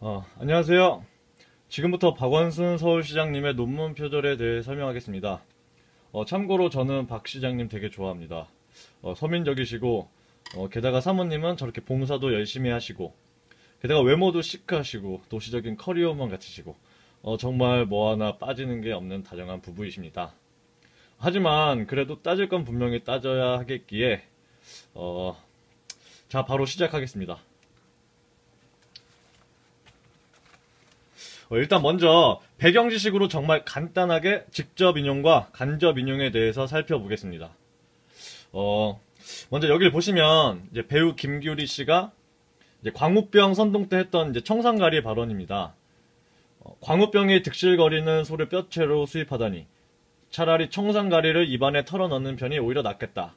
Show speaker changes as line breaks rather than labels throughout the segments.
어, 안녕하세요. 지금부터 박원순 서울시장님의 논문 표절에 대해 설명하겠습니다. 어, 참고로 저는 박 시장님 되게 좋아합니다. 어, 서민적이시고, 어, 게다가 사모님은 저렇게 봉사도 열심히 하시고, 게다가 외모도 시크하시고, 도시적인 커리어만 같으시고, 어, 정말 뭐 하나 빠지는 게 없는 다정한 부부이십니다. 하지만 그래도 따질 건 분명히 따져야 하겠기에, 어, 자, 바로 시작하겠습니다. 일단 먼저 배경 지식으로 정말 간단하게 직접 인용과 간접 인용에 대해서 살펴보겠습니다. 어, 먼저 여기를 보시면 이제 배우 김규리 씨가 이제 광우병 선동 때 했던 이제 청산가리 발언입니다. 어, 광우병이 득실거리는 소를 뼈채로 수입하다니 차라리 청산가리를 입안에 털어넣는 편이 오히려 낫겠다.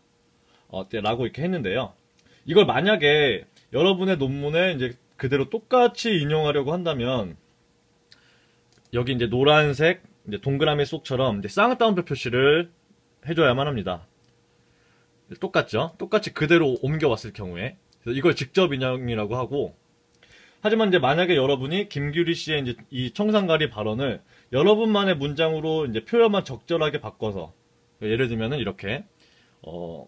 어, 네, 라고 이렇게 했는데요. 이걸 만약에 여러분의 논문에 이제 그대로 똑같이 인용하려고 한다면 여기 이제 노란색 이제 동그라미 속처럼 이제 쌍따옴표 표시를 해줘야만 합니다. 똑같죠? 똑같이 그대로 옮겨왔을 경우에 이걸 직접 인용이라고 하고 하지만 이제 만약에 여러분이 김규리 씨의 이제 이 청산가리 발언을 여러분만의 문장으로 이제 표현만 적절하게 바꿔서 예를 들면은 이렇게 어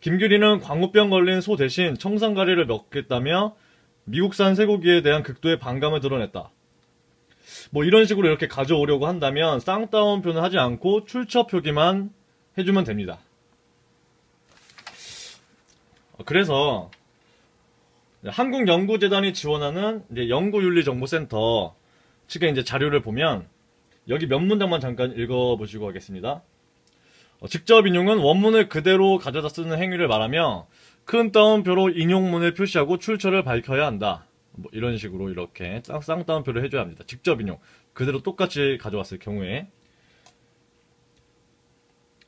김규리는 광우병 걸린 소 대신 청산가리를 먹겠다며 미국산 쇠고기에 대한 극도의 반감을 드러냈다. 뭐 이런 식으로 이렇게 가져오려고 한다면 쌍따옴표는 하지 않고 출처 표기만 해주면 됩니다. 어, 그래서 한국연구재단이 지원하는 연구윤리정보센터 측의 이제 자료를 보면 여기 몇 문장만 잠깐 읽어보시고 하겠습니다. 어, 직접 인용은 원문을 그대로 가져다 쓰는 행위를 말하며 큰 따옴표로 인용문을 표시하고 출처를 밝혀야 한다. 뭐 이런 식으로 이렇게 쌍따옴표를 해줘야 합니다. 직접 인용. 그대로 똑같이 가져왔을 경우에.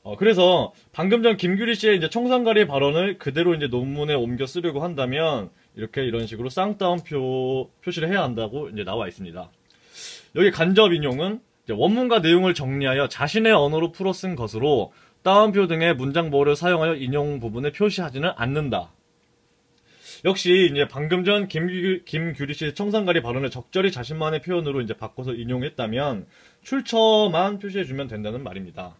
어, 그래서 방금 전 김규리 씨의 이제 청산가리 발언을 그대로 이제 논문에 옮겨 쓰려고 한다면 이렇게 이런 식으로 쌍따옴표 표시를 해야 한다고 이제 나와 있습니다. 여기 간접 인용은 원문과 내용을 정리하여 자신의 언어로 풀어 쓴 것으로 따옴표 등의 문장 보호를 사용하여 인용 부분을 표시하지는 않는다. 역시 이제 방금 전 김규, 김규리 씨의 청산가리 발언을 적절히 자신만의 표현으로 이제 바꿔서 인용했다면 출처만 표시해주면 된다는 말입니다.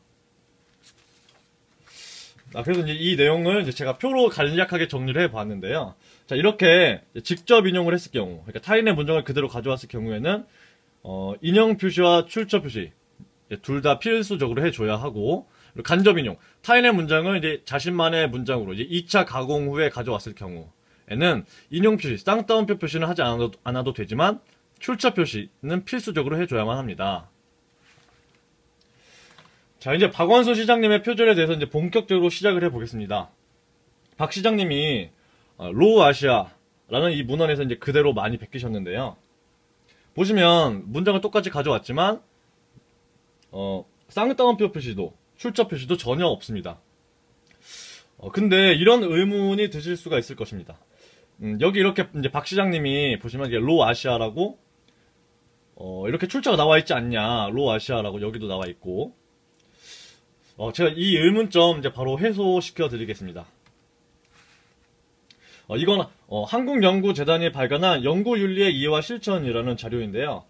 아, 그래서 이제 이 내용을 이제 제가 표로 간략하게 정리를 해봤는데요. 자, 이렇게 직접 인용을 했을 경우, 그러니까 타인의 문장을 그대로 가져왔을 경우에는, 어, 인용 표시와 출처 표시, 둘 다 필수적으로 해줘야 하고, 간접 인용, 타인의 문장을 이제 자신만의 문장으로 이제 2차 가공 후에 가져왔을 경우 에는 인용 표시, 쌍따옴표 표시는 하지 않아도, 않아도 되지만, 출처 표시는 필수적으로 해줘야만 합니다. 자, 이제 박원순 시장님의 표절에 대해서 이제 본격적으로 시작을 해보겠습니다. 박 시장님이 어, 로우 아시아라는 이 문헌에서 이제 그대로 많이 베끼셨는데요. 보시면 문장을 똑같이 가져왔지만 어, 쌍따옴표 표시도 출처 표시도 전혀 없습니다. 어, 근데 이런 의문이 드실 수가 있을 것입니다. 음, 여기 이렇게 이제 박 시장님이 보시면 이게 로 아시아라고 어, 이렇게 출처가 나와 있지 않냐 로 아시아라고 여기도 나와 있고 어, 제가 이 의문점 이제 바로 해소시켜 드리겠습니다. 어, 이건 어, 한국연구재단이 발간한 연구윤리의 이해와 실천이라는 자료인데요.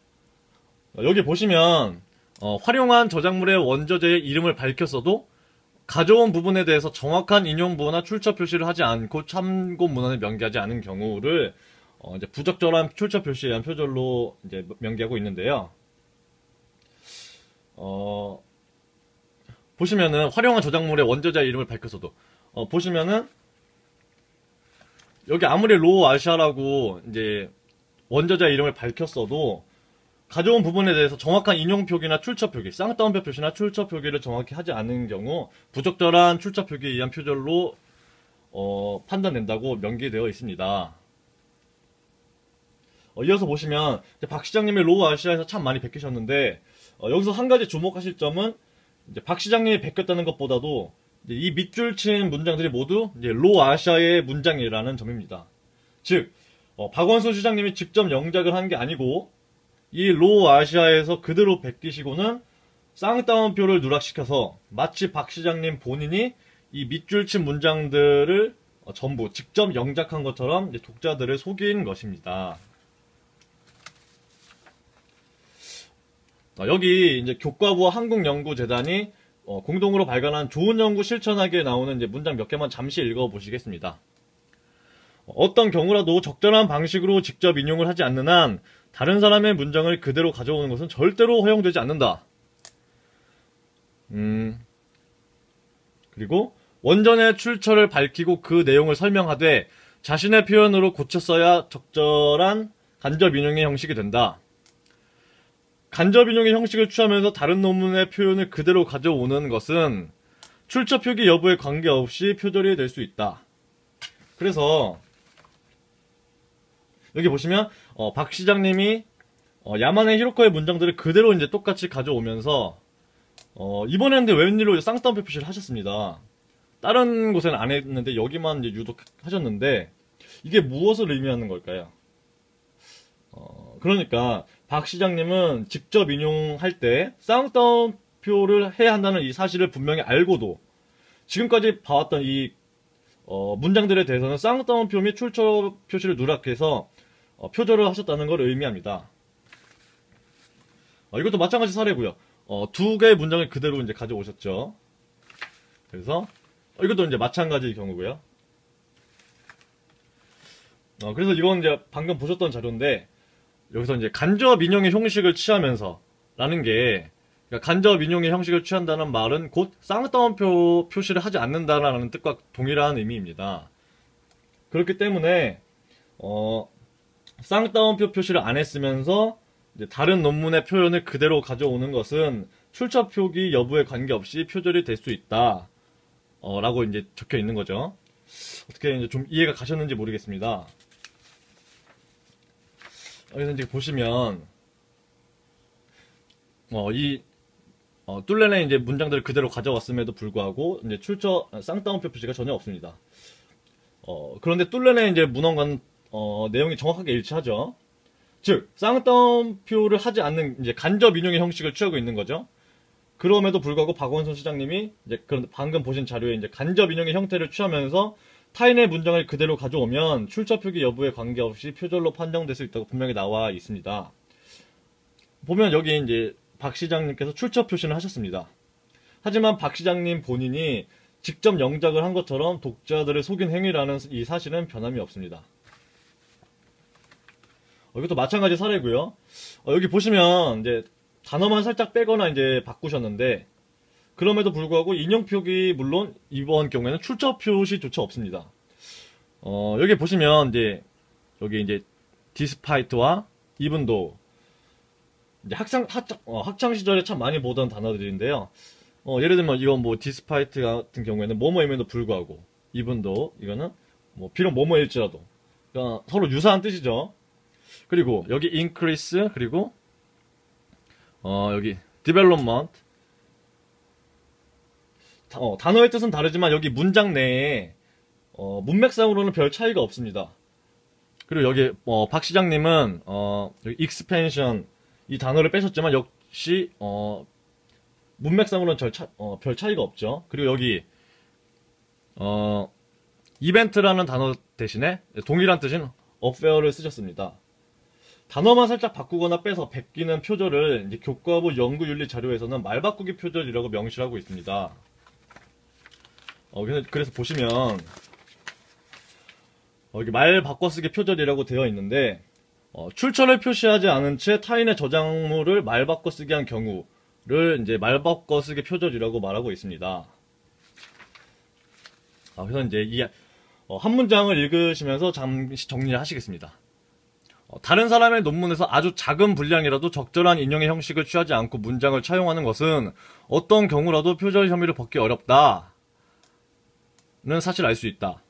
어, 여기 보시면 어, 활용한 저작물의 원저자의 이름을 밝혔어도 가져온 부분에 대해서 정확한 인용부호나 출처 표시를 하지 않고 참고 문헌을 명기하지 않은 경우를 어, 이제 부적절한 출처 표시에 의한 표절로 이제 명기하고 있는데요. 어, 보시면은 활용한 저작물의 원저자의 이름을 밝혀서도 어, 보시면은 여기 아무리 로우 아시아라고 이제 원저자 이름을 밝혔어도 가져온 부분에 대해서 정확한 인용 표기나 출처 표기, 쌍따옴표 표시나 출처 표기를 정확히 하지 않은 경우 부적절한 출처 표기에 의한 표절로 어, 판단된다고 명기되어 있습니다. 어, 이어서 보시면 박 시장님의 로우 아시아에서 참 많이 베끼셨는데 어, 여기서 한 가지 주목하실 점은 박 시장님이 베꼈다는 것보다도 이 밑줄 친 문장들이 모두 이제 로 아시아의 문장이라는 점입니다. 즉, 어, 박원순 시장님이 직접 영작을 한 게 아니고 이로 아시아에서 그대로 베끼시고는 쌍따옴표를 누락시켜서 마치 박 시장님 본인이 이 밑줄 친 문장들을 어, 전부 직접 영작한 것처럼 독자들을 속인 것입니다. 어, 여기 이제 교과부와 한국연구재단이 어, 공동으로 발간한 좋은 연구 실천하기에 나오는 문장 몇 개만 잠시 읽어보시겠습니다. 어떤 경우라도 적절한 방식으로 직접 인용을 하지 않는 한 다른 사람의 문장을 그대로 가져오는 것은 절대로 허용되지 않는다. 음, 그리고 원전의 출처를 밝히고 그 내용을 설명하되 자신의 표현으로 고쳐 써야 적절한 간접 인용의 형식이 된다. 간접 인용의 형식을 취하면서 다른 논문의 표현을 그대로 가져오는 것은 출처 표기 여부에 관계없이 표절이 될 수 있다. 그래서 여기 보시면 어, 박 시장님이 어, 야만의 히로코의 문장들을 그대로 이제 똑같이 가져오면서 어, 이번에는 근데 웬일로 쌍따옴표 표시를 하셨습니다. 다른 곳에는 안 했는데 여기만 유독 하셨는데 이게 무엇을 의미하는 걸까요? 어, 그러니까 박 시장님은 직접 인용할 때 쌍따옴표를 해야 한다는 이 사실을 분명히 알고도 지금까지 봐왔던 이 어, 문장들에 대해서는 쌍따옴표 및 출처 표시를 누락해서 어, 표절을 하셨다는 걸 의미합니다. 어, 이것도 마찬가지 사례고요. 어, 두 개의 문장을 그대로 이제 가져오셨죠. 그래서 어, 이것도 이제 마찬가지 경우고요. 어, 그래서 이건 이제 방금 보셨던 자료인데 여기서 이제 간접 인용의 형식을 취하면서 라는 게 그러니까 간접 인용의 형식을 취한다는 말은 곧 쌍따옴표 표시를 하지 않는다라는 뜻과 동일한 의미입니다. 그렇기 때문에 어, 쌍따옴표 표시를 안 했으면서 다른 논문의 표현을 그대로 가져오는 것은 출처 표기 여부에 관계없이 표절이 될 수 있다. 어, 라고 이제 적혀 있는 거죠. 어떻게 이제 좀 이해가 가셨는지 모르겠습니다. 여기서 이제 보시면, 어, 이, 어, 뚫레네 이제 문장들을 그대로 가져왔음에도 불구하고, 이제 출처, 쌍따옴표 표시가 전혀 없습니다. 어, 그런데 뚫레네 이제 문헌관, 어, 내용이 정확하게 일치하죠. 즉, 쌍따옴표를 하지 않는 이제 간접 인용의 형식을 취하고 있는 거죠. 그럼에도 불구하고 박원순 시장님이 이제 그런 방금 보신 자료에 이제 간접 인용의 형태를 취하면서 타인의 문장을 그대로 가져오면 출처 표기 여부에 관계없이 표절로 판정될 수 있다고 분명히 나와 있습니다. 보면 여기 이제 박 시장님께서 출처 표시를 하셨습니다. 하지만 박 시장님 본인이 직접 영작을 한 것처럼 독자들을 속인 행위라는 이 사실은 변함이 없습니다. 어, 이것도 마찬가지 사례고요. 어, 여기 보시면 이제 단어만 살짝 빼거나 이제 바꾸셨는데 그럼에도 불구하고 인형 표기 물론 이번 경우에는 출처 표시조차 없습니다. 어, 여기 보시면 이제 여기 이제 디스파이트와 이분도 이제 학창 학창, 어, 학창 시절에 참 많이 보던 단어들인데요. 어, 예를 들면 이건 뭐 디스파이트 같은 경우에는 뭐뭐임에도 불구하고 이분도 이거는 뭐 비록 뭐뭐일지라도 그러니까 서로 유사한 뜻이죠. 그리고 여기 increase 그리고 어, 여기 development 어, 단어의 뜻은 다르지만 여기 문장 내에 어, 문맥상으로는 별 차이가 없습니다. 그리고 여기 어, 박 시장님은 어, expansion 이 단어를 빼셨지만 역시 어, 문맥상으로는 별, 차, 어, 별 차이가 없죠. 그리고 여기 어, 이벤트라는 단어 대신에 동일한 뜻인 affair를 쓰셨습니다. 단어만 살짝 바꾸거나 빼서 베끼는 표절을 이제 교과부 연구윤리 자료에서는 말 바꾸기 표절이라고 명시하고 있습니다. 어, 그래서, 그래서 보시면 어, 여기 말 바꿔쓰기 표절이라고 되어 있는데 어, 출처를 표시하지 않은 채 타인의 저작물을 말 바꿔쓰기 한 경우를 이제 말 바꿔쓰기 표절이라고 말하고 있습니다. 아, 그래서 이제 이 어, 한 문장을 읽으시면서 잠시 정리를 하시겠습니다. 어, 다른 사람의 논문에서 아주 작은 분량이라도 적절한 인용의 형식을 취하지 않고 문장을 차용하는 것은 어떤 경우라도 표절 혐의를 벗기 어렵다는 사실 알 수 있다.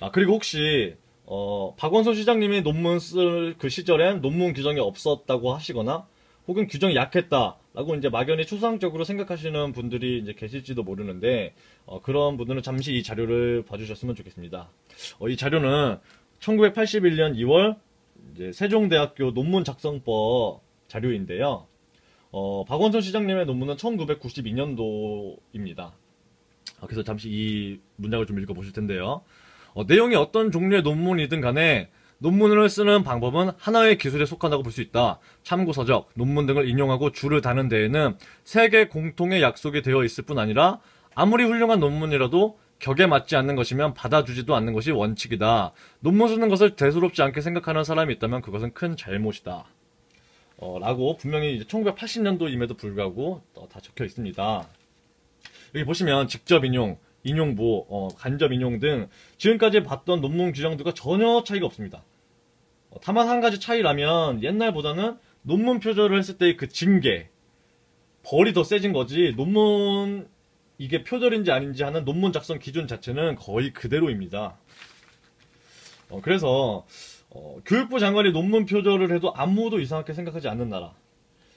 아 그리고 혹시 어, 박원순 시장님이 논문 쓸 그 시절엔 논문 규정이 없었다고 하시거나 혹은 규정이 약했다 라고 이제 막연히 추상적으로 생각하시는 분들이 이제 계실지도 모르는데 어, 그런 분들은 잠시 이 자료를 봐주셨으면 좋겠습니다. 어, 이 자료는 1981년 2월 세종대학교 논문 작성법 자료인데요. 어, 박원순 시장님의 논문은 1992년도입니다. 아, 그래서 잠시 이 문장을 좀 읽어보실 텐데요. 어, 내용이 어떤 종류의 논문이든 간에 논문을 쓰는 방법은 하나의 기술에 속한다고 볼 수 있다. 참고 서적, 논문 등을 인용하고 줄을 다는 데에는 세계 공통의 약속이 되어 있을 뿐 아니라 아무리 훌륭한 논문이라도 격에 맞지 않는 것이면 받아주지도 않는 것이 원칙이다. 논문 쓰는 것을 대수롭지 않게 생각하는 사람이 있다면 그것은 큰 잘못이다. 어, 라고 분명히 이제 1980년도임에도 불구하고 어, 다 적혀 있습니다. 여기 보시면 직접 인용, 인용부, 어, 간접 인용 등 지금까지 봤던 논문 규정들과 전혀 차이가 없습니다. 어, 다만 한 가지 차이라면 옛날보다는 논문 표절을 했을 때의 그 징계, 벌이 더 세진 거지 논문 이게 표절인지 아닌지 하는 논문 작성 기준 자체는 거의 그대로입니다. 어, 그래서 어, 교육부 장관이 논문 표절을 해도 아무도 이상하게 생각하지 않는 나라.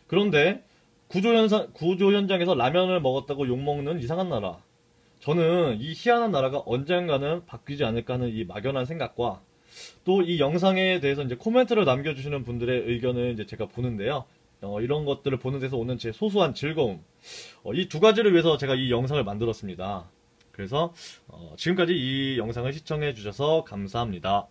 그런데 구조 현상 구조 현장에서 라면을 먹었다고 욕 먹는 이상한 나라. 저는 이 희한한 나라가 언젠가는 바뀌지 않을까 하는 이 막연한 생각과 또 이 영상에 대해서 이제 코멘트를 남겨주시는 분들의 의견을 이제 제가 보는데요. 어, 이런 것들을 보는 데서 오는 제 소소한 즐거움. 어, 이 두 가지를 위해서 제가 이 영상을 만들었습니다. 그래서 어, 지금까지 이 영상을 시청해 주셔서 감사합니다.